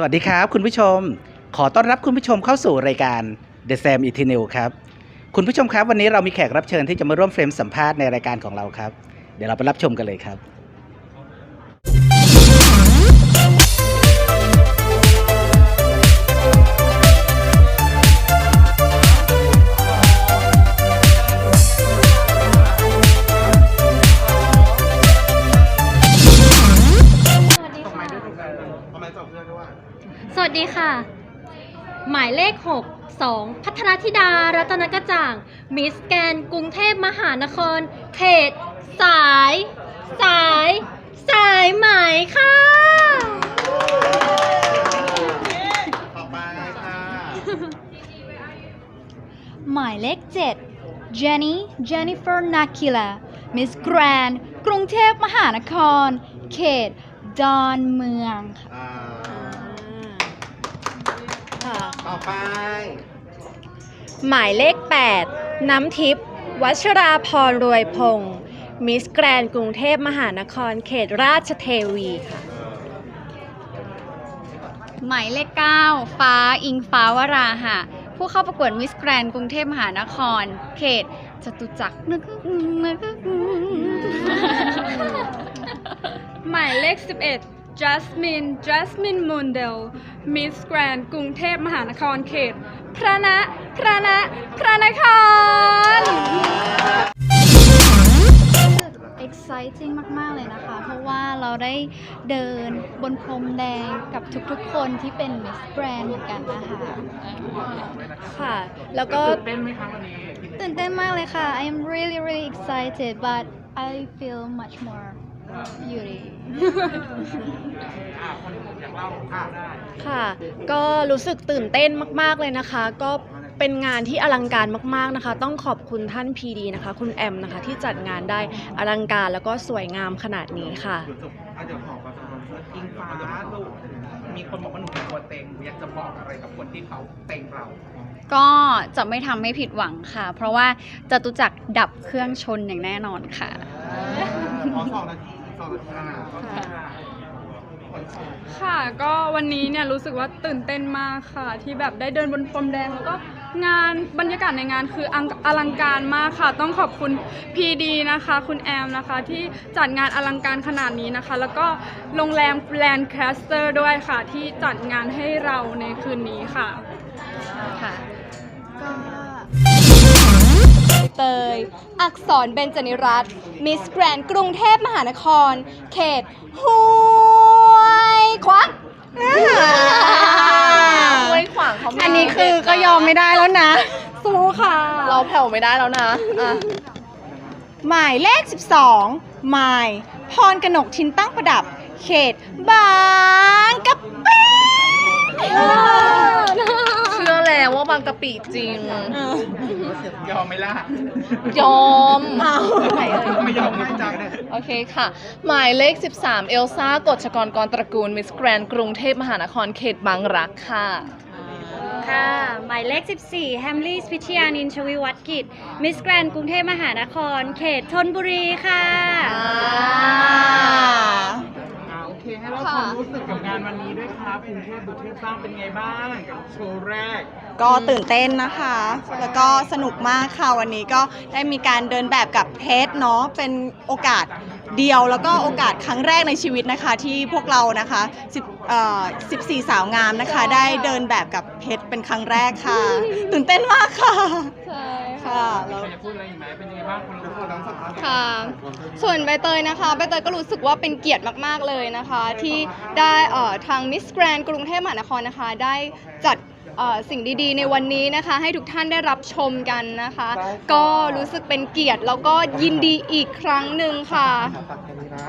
สวัสดีครับคุณผู้ชม ขอต้อนรับคุณผู้ชมเข้าสู่รายการ The Sam e t e r n a l ครับ คุณผู้ชมครับวันนี้เรามีแขกรับเชิญที่จะมาร่วมเฟรมสัมภาษณ์ในรายการของเราครับ เดี๋ยวเราไปรับชมกันเลยครับ ทำไมจบเพื่อนด้วยสวัสดีค่ะ หมายเลข 6 2 พัฒนาธิดา รัตนกระจ่าง มิสแกน กรุงเทพมหานคร เขต สาย สาย สายไหมค่ะ ต่อไปค่ะหมายเลข7 Jenny Jennifer Nakila Miss Grand กรุงเทพมหานคร เขต ดอนเมืองค่ะอ่าต่อไป หมายเลข 8 น้ำทิพย์วัชราพรรวยพงศ์มิสแกรนกรุงเทพมหานครเขตราชเทวีค่ะหมายเลข9ฟ้าอิงฟ้าวราหะ ผู้เข้าประกวดมิสแกรนกรุงเทพมหานคร เขตจตุจักรนึกนึกหมายเลข 11 Jasmine Jasmine Mundell Miss Grand กรุงเทพมหานครเขต พระนะ พระนะ พระนคร exciting มาก ๆ เลยนะคะ เพราะว่าเราได้เดินบนพรมแดงกับทุกๆ คนที่เป็น Miss Grand เหมือนกันนะคะ ค่ะ แล้วก็ตื่นเต้นมากเลยค่ะ I am really really excited but I feel much more beauty ค่ะ ก็รู้สึกตื่นเต้นมาก ๆ เลยนะคะ ก็เป็นงานที่อลังการมาก ๆ นะคะ ต้องขอบคุณท่านพีดีนะคะ คุณแอมนะคะ ที่จัดงานได้อลังการแล้วก็สวยงามขนาดนี้ค่ะเดี๋ยวจบอะเดี๋ยวขอประสบการณ์อิงฟ้าลูกมีคนบอกว่าหนูเป็นตัวเต็งอยากจะบอกอะไรกับคนที่เขาเต็งเรา ก็จะไม่ทำให้ผิดหวังค่ะ เพราะว่าจตุจักรดับเครื่องชนอย่างแน่นอนค่ะ ขอสองนาที สองนาทีค่ะค่ะก็วันนี้เนี่ยรู้สึกว่าตื่นเต้นมากค่ะ ที่แบบได้เดินบนพรมแดงแล้วก็งานบรรยากาศในงานคือออลังการมากค่ะ ต้องขอบคุณพีดีนะคะ คุณแอมนะคะ ที่จัดงานอลังการขนาดนี้นะคะ แล้วก็โรงแรมแลนด์แคสเตอร์ด้วยค่ะ ที่จัดงานให้เราในคืนนี้ค่ะค่ะ เตย อักษรเบญจนิรัตน์มิสแกรนกรุงเทพมหานคร เขตห้วยขวางห้วยขวางเขาอันนี้คือก็ยอมไม่ได้แล้วนะ สู้ค่ะ เราแผ่วไม่ได้แล้วนะอะหมายเลข 12 หมาย พรกนกทินตั้งประดับ เขตบางกะปิเชื่อแล้วว่าบางกะปิจริง ยอมไหมล่ะยอมไม่ยอมไม่จังเลยโอเคค่ะ หมายเลข 13 เอลซ่ากฎชกรกรตระกูล มิสแกรนกรุงเทพมหานครเขตบางรักค่ะ ค่ะ หมายเลข 14 แฮมลี่พิชยานินชวิวัฒน์กิจ มิสแกรนกรุงเทพมหานคร เขตธนบุรีค่ะ อ่าโอ เคให้เราความรู้สึกกับงานวันนี้ด้วยครับกรุงเทพบุตรเทพสร้างเป็นไงบ้างกับโชว์แรก ก็ตื่นเต้นนะคะ แล้วก็สนุกมากค่ะวันนี้ก็ได้มีการเดินแบบกับเพชรเนาะเป็นโอกาสเดียวแล้วก็โอกาสครั้งแรกในชีวิตนะคะ ที่พวกเรานะคะ10เอ่อ14 สาวงามนะคะ ได้เดินแบบกับเพชรเป็นครั้งแรกค่ะ ตื่นเต้นมากค่ะ ใช่ค่ะแล้วใครจะพูดอะไรอีกไหมเป็นยังไงบ้างคนรู้น้ำสัมภาษณ์ค่ะ ส่วนใบเตยนะคะ ใบเตยก็รู้สึกว่าเป็นเกียรติมากๆเลยนะคะที่ได้เอ่อทางมิสแกรนกรุงเทพมหานครนะคะ ได้จัดเอ่อสิ่งดีๆ ในวันนี้นะคะ ให้ทุกท่านได้รับชมกันนะคะ ก็รู้สึกเป็นเกียรติแล้วก็ยินดีอีกครั้งหนึ่งค่ะตัดแค่นี้นะ